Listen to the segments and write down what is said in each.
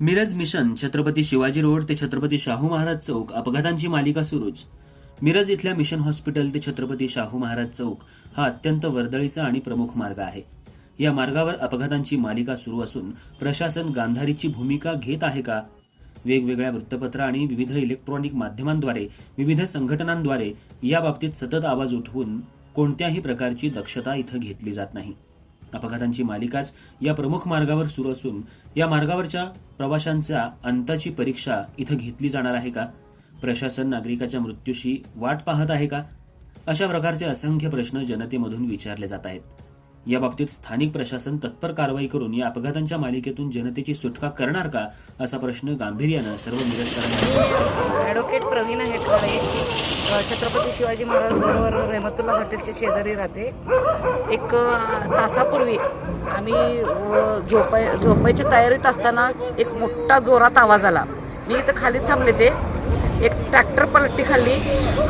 Miraj mission Chhatrapati Shivaji road ते छत्रपती शाहू महाराज चौक अपघातांची मालिका सुरूच. मिरज इथल्या मिशन हॉस्पिटल ते छत्रपती शाहू महाराज चौक हा अत्यंत वर्दळीचा आणि प्रमुख मार्ग आहे. या मार्गावर अपघातांची मालिका सुरू असून प्रशासन गांधारीची भूमिका घेत आहे का? वेगवेगळ्या वृत्तपत्र आणि विविध इलेक्ट्रॉनिक माध्यमांद्वारे विविध संघटनांद्वारे याबाबतीत सतत आवाज उठवून कोणत्याही प्रकारची दक्षता इथं घेतली जात नाही. अपघातांची मालिकाच या प्रमुख मार्गावर सुरू असून या मार्गावरच्या प्रवाशांच्या अंताची परीक्षा इथं घेतली जाणार आहे का? प्रशासन नागरिकाच्या मृत्यूशी वाट पाहत आहे का? अशा प्रकारचे असंख्य प्रश्न जनतेमधून विचारले जात आहेत. याबाबतीत स्थानिक प्रशासन तत्पर कारवाई करून या अपघातांच्या मालिकेतून जनतेची सुटका करणार का? असा प्रश्न गांभीर्यानं सर्व निरस्कारांना ॲडव्होकेट प्रवीण हेटवाडे छत्रपती शिवाजी महाराज रोडवर रहमतुल्ला हॉटेलच्या शेजारी राहते. एक तासापूर्वी आम्ही झोपाय झोपायच्या तयारीत असताना एक मोठा जोरात आवाज आला. मी इथं खाली थांबले ते. एक ट्रॅक्टर पलटी खाल्ली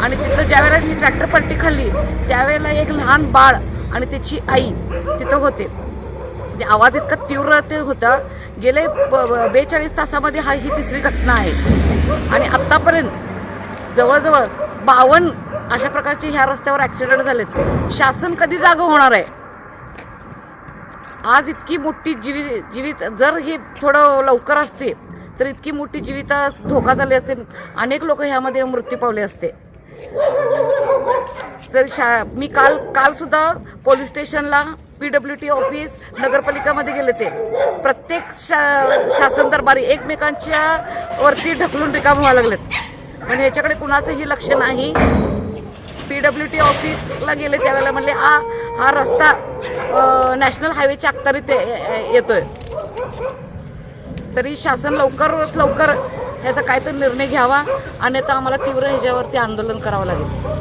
आणि तिथं ज्यावेळेला मी ट्रॅक्टर पलटी खाल्ली त्यावेळेला एक लहान बाळ आणि त्याची आई तिथं होते. ते आवाज इतका तीव्र ते होता. गेले बेचाळीस तासामध्ये हा ही तिसरी घटना आहे. आणि आत्तापर्यंत जवळजवळ बावन्न अशा प्रकारचे ह्या रस्त्यावर ॲक्सिडेंट झालेत. शासन कधी जागं होणार आहे? आज इतकी मोठी जीवित जीवित जर हे थोडं लवकर असते तर इतकी मोठी जीवित धोका झाले असते अनेक लोक ह्यामध्ये मृत्यू पावले असते. तर शा मी काल काल सुद्धा पोलीस स्टेशनला पी डब्ल्यू टी ऑफिस नगरपालिकामध्ये गेले ते. प्रत्येक शा शासन दरबारी एकमेकांच्या वरती ढकलून रिकाम व्हायला लागलेत. पण ह्याच्याकडे कुणाचंही लक्ष नाही. पी डब्ल्यू टी ऑफिसला गेले त्यावेळेला म्हणले हा हा रस्ता नॅशनल हायवेच्या अखत्यारीत येतोय. तरी शासन लवकरात लवकर ह्याचा काय तर निर्णय घ्यावा. अन्यथा आम्हाला तीव्र ह्याच्यावरती आंदोलन करावं लागेल.